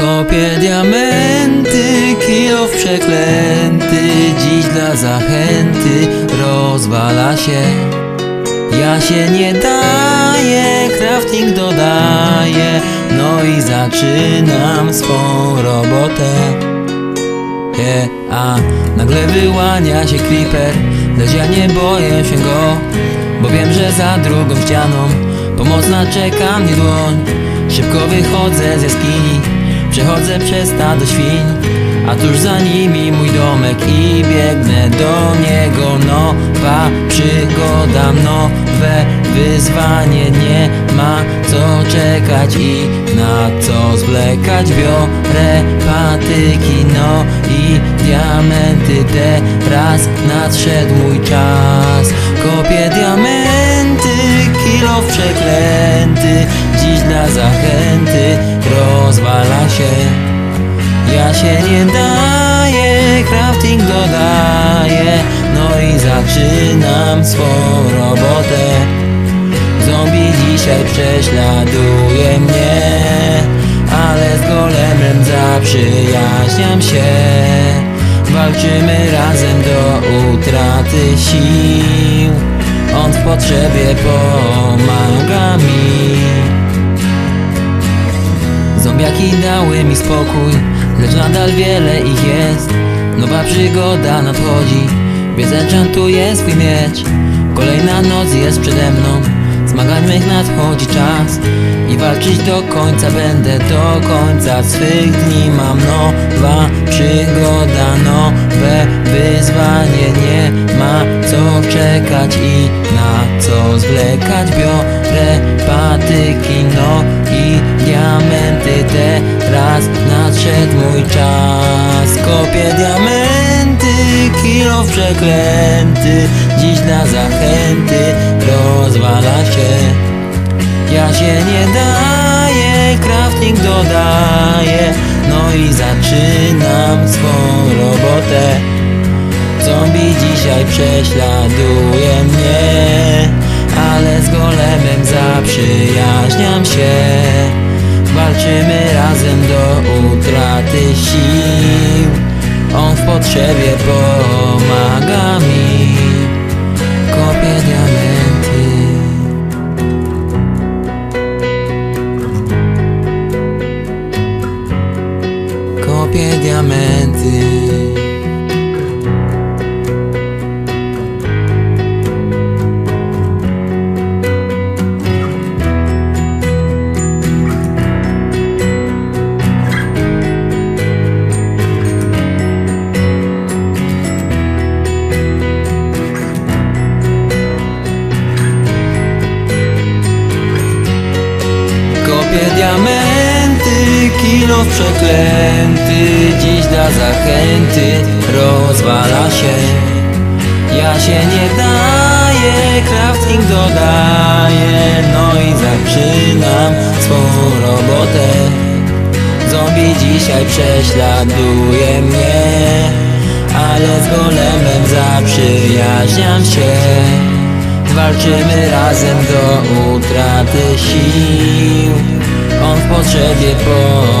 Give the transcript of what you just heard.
Kopię diamenty, kijów przeklęty. Dziś dla zachęty rozwala się. Ja się nie daję, crafting dodaję. No i zaczynam swą robotę. Yeah, a nagle wyłania się creeper. Lecz ja nie boję się go Bo wiem, że za drugą ścianą Pomocna czeka mnie dłoń. Szybko wychodzę z jaskini Przechodzę przez stado świń A tuż za nimi mój domek I biegnę do niego. Nowa przygoda, nowe wyzwanie. Nie ma co czekać i na co zwlekać. Biorę patyki, no i diamenty. Teraz nadszedł mój czas. Kopię diamenty, kilo przeklęty Dziś dla zachęty Się nie daję, crafting dodaję No i zaczynam swą robotę. Zombie dzisiaj prześladuje mnie Ale z golemem zaprzyjaźniam się. Walczymy razem do utraty sił On w potrzebie pomaga mi. Zombiaki dały mi spokój Lecz nadal wiele ich jest. Nowa przygoda nadchodzi. Więc enchantuję swój miecz. Kolejna noc jest przede mną. Zmagań mych nadchodzi czas. I walczyć do końca będę. Do końca swych dni mam nowa przygoda. Nowe wyzwanie. Nie ma co czekać i na co zwlekać. Biorę patyki, no nadszedł mój czas. Kopię diamenty, kilo przeklęty. Dziś dla zachęty rozwala się. Ja się nie daję, crafting dodaję. No i zaczynam swą robotę. Zombie dzisiaj prześladuje mnie Ale z golemem zaprzyjaźniam się Walczymy razem do utraty sił. On w potrzebie pomaga mi. Kopię diamenty. Kopię diamenty kilo przeklęty Dziś dla zachęty rozwala się. Ja się nie daję, crafting dodaję No i zaczynam swą robotę. Zombie dzisiaj prześladuje mnie Ale z golemem zaprzyjaźniam się. Walczymy razem do utraty sił. On w potrzebie pomaga